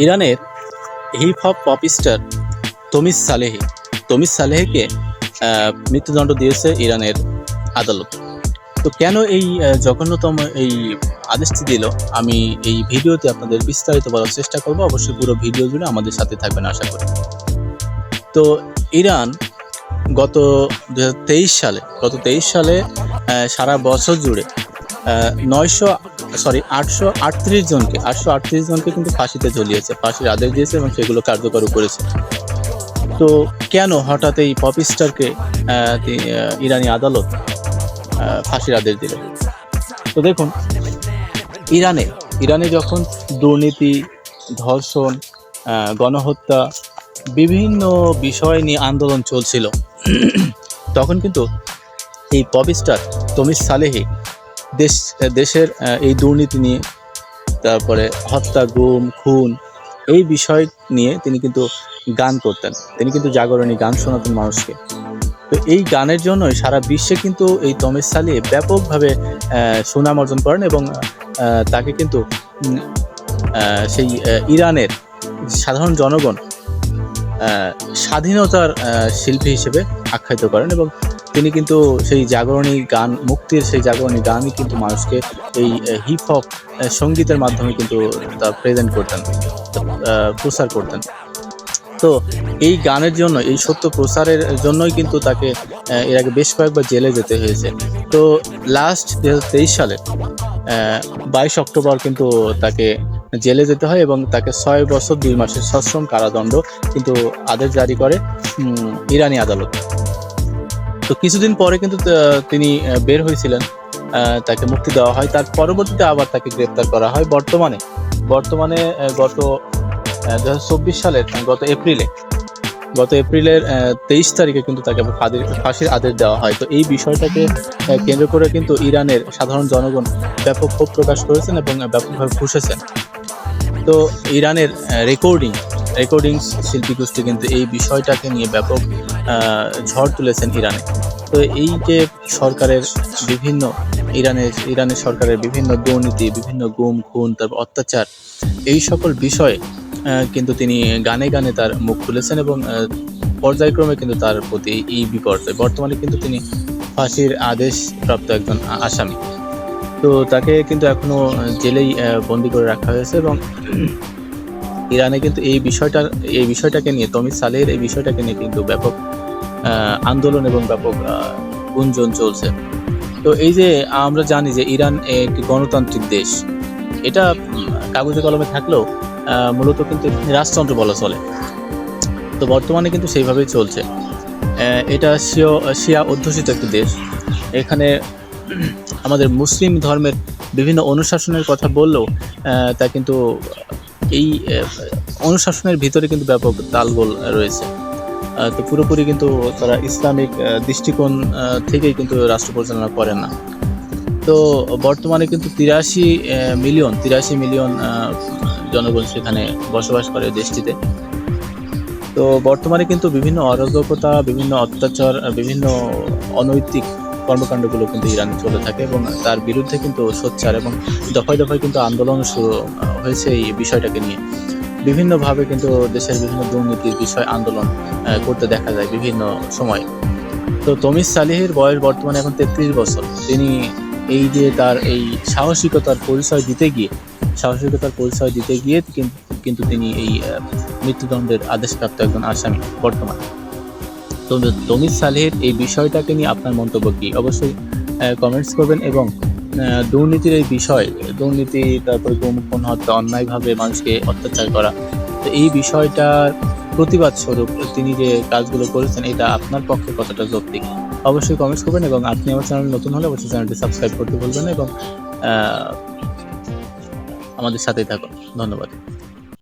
ইরানের hip hop pop star Toomaj Salehi. Toomaj সালেহকে মৃত্যুদণ্ড দিয়েছে ইরানের আদালত। তো কেন এই জঘন্যতম এই আদেশটি দিল? আমি এই ভিডিওতে আপনাদের বিস্তারিত বলার চেষ্টা করব। অবশ্যই পুরো ভিডিও জুড়ে আমাদের সাথে থাকবেন, আশা করি। তো ইরান গত দু হাজার তেইশ সালে, গত তেইশ সালে সারা বছর জুড়ে নয়শো সরি আটশো আটত্রিশ জনকে আটশো আটত্রিশ জনকে কিন্তু ফাঁসিতে ঝুলিয়েছে ফাঁসির আদেশ দিয়েছে এবং সেগুলো কার্যকর করেছে। তো কেন হঠাৎ এই পপ স্টারকে আহ, ইরানি আদালত ফাঁসির আদেশ দিল? তো দেখুন ইরানে ইরানে যখন দুর্নীতি ধর্ষণ গণহত্যা বিভিন্ন বিষয় নিয়ে আন্দোলন চলছিল তখন কিন্তু এই পপ স্টার সালেহি দেশ, দেশের এই দুর্নীতি নিয়ে, তারপরে হত্যা, গুম, খুন, এই বিষয় নিয়ে তিনি কিন্তু গান করতেন। তিনি কিন্তু জাগরণী গান শোনাতেন মানুষকে। তো এই গানের জন্যই সারা বিশ্বে কিন্তু এই তমেশ সালি ব্যাপকভাবে সুনাম অর্জন করেন এবং তাকে কিন্তু সেই ইরানের সাধারণ জনগণ স্বাধীনতার শিল্পী হিসেবে আখ্যায়িত করেন এবং তিনি কিন্তু সেই জাগরণী গান, মুক্তির সেই জাগরণী গানই কিন্তু মানুষকে এই হিপ হপ সঙ্গীতের মাধ্যমে কিন্তু তা প্রেজেন্ট করতেন প্রচার করতেন। তো এই গানের জন্য, এই সত্য প্রচারের জন্যই কিন্তু তাকে এর আগে বেশ কয়েকবার জেলে যেতে হয়েছে। তো লাস্ট দু হাজার তেইশ সালে বাইশ অক্টোবর কিন্তু তাকে জেলে যেতে হয় এবং তাকে ছয় বছর, দুই মাসের সশ্রম কারাদণ্ড কিন্তু আদেশ জারি করে ইরানি আদালত। তো কিছুদিন পরে কিন্তু তিনি বের হয়েছিলেন। তাকে মুক্তি দেওয়া হয়। তার পরবর্তীতে আবার তাকে গ্রেপ্তার করা হয় বর্তমানে। বর্তমানে গত দু সালের গত এপ্রিলে, গত এপ্রিলের তেইশ তারিখে কিন্তু তাকে ফাঁসির আদেশ দেওয়া হয়। তো এই বিষয়টাকে কেন্দ্র করে কিন্তু ইরানের সাধারণ জনগণ ব্যাপক ক্ষোভ প্রকাশ করেছেন এবং ব্যাপকভাবে ফুসেছেন তো ইরানের রেকর্ডিং রেকর্ডিং শিল্পী গোষ্ঠী কিন্তু এই বিষয়টাকে নিয়ে ব্যাপক ঝড় তুলেছেন ইরানে। তো এই যে সরকারের বিভিন্ন ইরানের ইরানের সরকারের বিভিন্ন দুর্নীতি বিভিন্ন গুম খুন তারপর অত্যাচার এই সকল বিষয়ে কিন্তু তিনি গানে গানে তার মুখ খুলেছেন এবং পর্যায়ক্রমে কিন্তু তার প্রতি এই বিপর্যয়। বর্তমানে কিন্তু তিনি ফাঁসির আদেশ প্রাপ্ত একজন আসামি। তো তাকে কিন্তু এখনও আহ, জেলেই বন্দি করে রাখা হয়েছে এবং ইরানে কিন্তু এই বিষয়টা এই বিষয়টাকে নিয়ে তমিজ সালের এই বিষয়টাকে নিয়ে কিন্তু ব্যাপক আন্দোলন এবং ব্যাপক গুঞ্জন চলছে। তো এই যে আমরা জানি যে ইরান একটি গণতান্ত্রিক দেশ, এটা কাগজে কলমে থাকলেও মূলত কিন্তু রাজতন্ত্র বলা চলে। তো বর্তমানে কিন্তু সেইভাবেই চলছে। এটা শিয়া শিয়া অধ্যুষিত একটি দেশ। এখানে আমাদের মুসলিম ধর্মের বিভিন্ন অনুশাসনের কথা বললেও তা কিন্তু এই অনুশাসনের ভিতরে কিন্তু ব্যাপক তালগোল রয়েছে। তো পুরোপুরি কিন্তু তারা ইসলামিক দৃষ্টিকোণ থেকেই কিন্তু রাষ্ট্র পরিচালনা করে না। তো বর্তমানে কিন্তু তিরাশি মিলিয়ন তিরাশি মিলিয়ন জনগণ সেখানে বসবাস করে দেশটিতে। তো বর্তমানে কিন্তু বিভিন্ন অরাজকতা, বিভিন্ন অত্যাচার বিভিন্ন অনৈতিক কর্মকাণ্ডগুলো কিন্তু ইরানে চলে থাকে এবং তার বিরুদ্ধে কিন্তু সোচ্চার এবং দফায় দফায় কিন্তু আন্দোলন শুরু হয়েছে এই বিষয়টাকে নিয়ে। বিভিন্নভাবে কিন্তু দেশের বিভিন্ন দুর্নীতির বিষয় আন্দোলন করতে দেখা যায় বিভিন্ন সময়। তো তমিজ সালিহের বয়স বর্তমানে এখন তেত্রিশ বছর। তিনি এই যে তার এই সাহসিকতার পরিচয় দিতে গিয়ে, সাহসিকতার পরিচয় দিতে গিয়ে কিন্তু তিনি এই মৃত্যুদণ্ডের আদেশপ্রাপ্ত একজন আসামি বর্তমানে। তো তমিজ সালেহের এই বিষয়টাকে নিয়ে আপনার মন্তব্য কি? অবশ্যই কমেন্টস করবেন এবং দুর্নীতির এই বিষয়, দুর্নীতি, তারপরে গুমখুন হত্যা অন্যায়ভাবে মানুষকে অত্যাচার করা, তো এই বিষয়টার প্রতিবাদ স্বরূপ তিনি যে কাজগুলো করেছেন, এটা আপনার পক্ষে কতটা যৌক্তিক? অবশ্যই কমেন্টস করবেন এবং আপনি আমার চ্যানেল নতুন হলে অবশ্যই চ্যানেলটি সাবস্ক্রাইব করতে বলবেন এবং আমাদের সাথেই থাকুন। ধন্যবাদ।